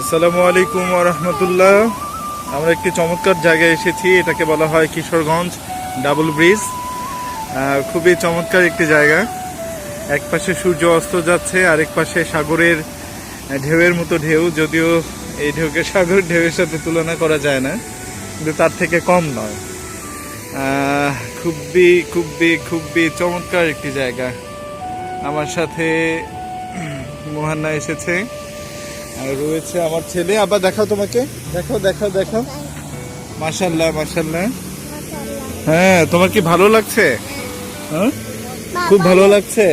আসসালামু আলাইকুম রহমতুল্লাহ। আমরা একটি চমৎকার জায়গায় এসেছি, এটাকে বলা হয় কিশোরগঞ্জ ডাবল ব্রিজ। খুবই চমৎকার একটি জায়গা। এক পাশে সূর্য অস্ত যাচ্ছে, আরেক পাশে সাগরের ঢেউয়ের মতো ঢেউ, যদিও এই ঢেউকে সাগরের ঢেউয়ের সাথে তুলনা করা যায় না, কিন্তু তার থেকে কম নয়। খুবই খুবই খুবই চমৎকার একটি জায়গা। আমার সাথে মোহান্না এসেছে। আর রয়েছে আমার ছেলে। আবার দেখাও তোমাকে। দেখাও দেখাও দেখাও। মাশাল্লাহ মাশাল্লাহ হ্যাঁ তোমার কি ভালো লাগছে? হ্যাঁ? খুব ভালো লাগছে?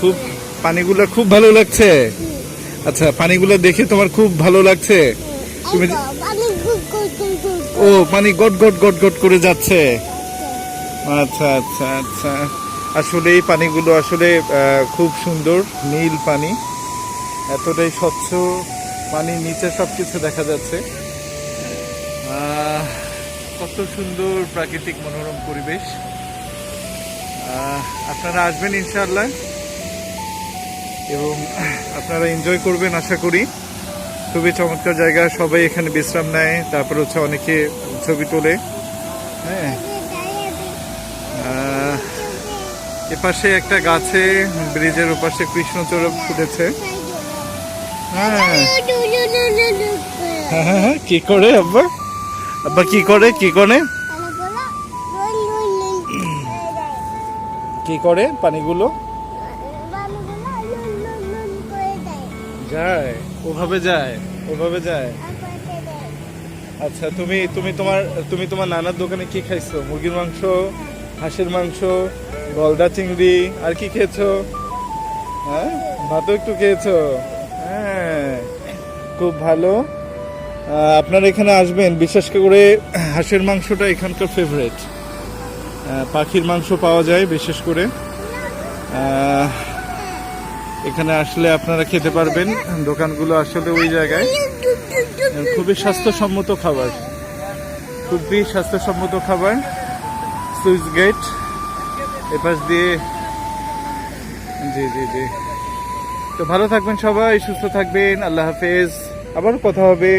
খুব, পানিগুলো খুব ভালো লাগছে? আচ্ছা পানিগুলো দেখে তোমার খুব ভালো লাগছে? তুমি ও, পানি গট গট গট গট করে যাচ্ছে। আচ্ছা আচ্ছা আচ্ছা। আসলে এই পানিগুলো আসলে খুব সুন্দর, নীল পানি। এতটাই স্বচ্ছ পানির নিচে সবকিছু দেখা যাচ্ছে। কত সুন্দর প্রাকৃতিক মনোরম পরিবেশ। আপনারা আসবেন ইনশাআল্লাহ। এবং আপনারা এনজয় করবেন, আশা করি। খুবই চমৎকার জায়গা, সবাই এখানে বিশ্রাম নেয়। তারপর হচ্ছে অনেকে ছবি তোলে। হ্যাঁ। এপাশে একটা গাছে, ব্রিজের ওপাশে কৃষ্ণচূড়া ফুটেছে। হ্যাঁ কি করে আব্বা? আব্বা কি করে? কি করে? কি করে পানিগুলো? যায়, ওভাবে যায় ওভাবে যায়। আচ্ছা তুমি তুমি তোমার তুমি তোমার নানার দোকানে কি খাইছো? মুরগির মাংস, হাঁসের মাংস, গলদা চিংড়ি, আর কি খেয়েছো? হ্যাঁ? ভাতও একটু খেয়েছো? খুব ভালো। আপনারা এখানে আসবেন। বিশেষ করে হাঁসের মাংসটা এখানকার ফেভারেট পাখির মাংস পাওয়া যায় বিশেষ করে। এখানে আসলে আপনারা খেতে পারবেন। দোকানগুলো আসলে ওই জায়গায়। খুবই স্বাস্থ্যসম্মত খাবার। খুবই স্বাস্থ্যসম্মত খাবার। সুইচ গেট। এপাশ দিয়ে জি জি জি। তো ভালো থাকবেন সবাই সুস্থ থাকবেন আল্লাহ হাফেজ। আবার কথা হবে।